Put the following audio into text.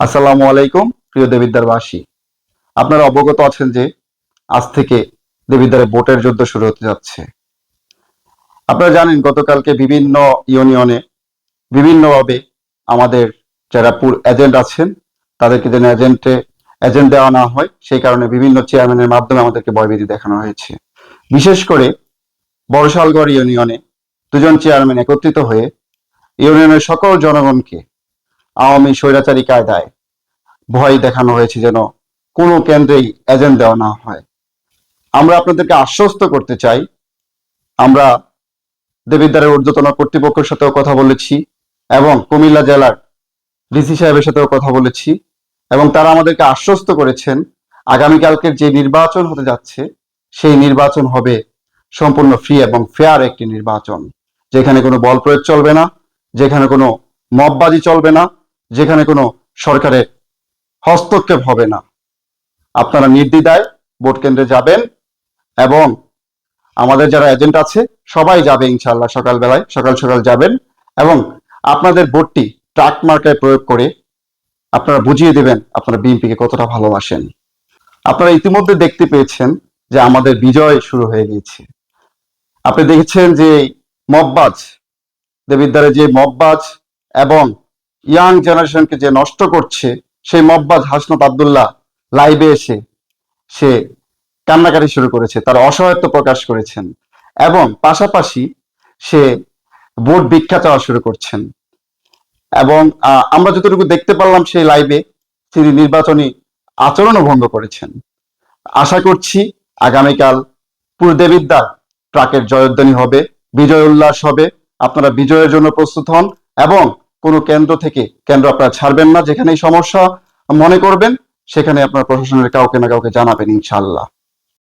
আসসালামু আলাইকুম, প্রিয় দেবিদ্বারবাসী। আপনারা অবগত আছেন যে আজ থেকে দেবিদ্বারে ভোটের যুদ্ধ শুরু হতে যাচ্ছে। আপনারা জানেন, গতকালকে বিভিন্ন ইউনিয়নে বিভিন্নভাবে আমাদের যারা এজেন্ট আছেন, তাদেরকে যেন এজেন্টে, এজেন্ট দেওয়া না হয়, সেই কারণে বিভিন্ন চেয়ারম্যানের মাধ্যমে আমাদেরকে ভয়ভীতি দেখানো হয়েছে। বিশেষ করে বড়শালগড় ইউনিয়নে দুজন চেয়ারম্যান একত্রিত হয়ে ইউনিয়নের সকল জনগণকে আওয়ামী স্বৈরাচারী কায়দায় ভয় দেখানো হয়েছে যেন কোনো কেন্দ্রেই এজেন্ট দেওয়া না হয়। আমরা আপনাদেরকে আশ্বস্ত করতে চাই, আমরা দেবিদ্বারের ঊর্ধ্বতন কর্তৃপক্ষের সাথেও কথা বলেছি এবং কুমিল্লা জেলার ডিসি সাহেবের সাথেও কথা বলেছি এবং তারা আমাদেরকে আশ্বস্ত করেছেন, আগামীকালকের যে নির্বাচন হতে যাচ্ছে, সেই নির্বাচন হবে সম্পূর্ণ ফ্রি এবং ফেয়ার একটি নির্বাচন, যেখানে কোনো বল প্রয়োগ চলবে না, যেখানে কোনো মববাজি চলবে না যেখানে কোনো সরকারের হস্তক্ষেপ হবে না। আপনারা নির্দ্বিধায় ভোট কেন্দ্রে যাবেন এবং আমাদের যারা এজেন্ট আছে, সবাই যাবে ইনশাল্লাহ সকালবেলায়, সকাল সকাল যাবেন এবং আপনাদের ভোটটি ট্রাক মার্কায় প্রয়োগ করে আপনারা বুঝিয়ে দেবেন আপনারা বিএনপিকে কতটা ভালোবাসেন। আপনারা ইতিমধ্যে দেখতে পেয়েছেন যে আমাদের বিজয় শুরু হয়ে গিয়েছে। আপনি দেখেছেন যে মববাজ দেবিদ্বারে যে মববাজ এবং ইয়াং জেনারেশনকে যে নষ্ট করছে, সেই মব্বাজ হাসনাত আবদুল্লাহ লাইভে এসে সে কান্নাকাটি শুরু করেছে, তার অসহায়ত্ব প্রকাশ করেছেন এবং পাশাপাশি সে ভোট ভিক্ষা চাওয়া শুরু করছেন। এবং আমরা যতটুকু দেখতে পারলাম সেই লাইভে তিনি নির্বাচনী আচরণও ভঙ্গ করেছেন। আশা করছি আগামীকাল পুরো দেবিদ্বার ট্রাকের জয়ধ্বনি হবে, বিজয় উল্লাস হবে, আপনারা বিজয়ের জন্য প্রস্তুত হন এবং কোনো কেন্দ্র থেকে কেন্দ্র আপনারা ছাড়বেন না যেখানে সমস্যা মনে করবেন, সেখানে আপনার প্রশাসনের কাউকে না কাউকে জানাবেন ইনশাল্লাহ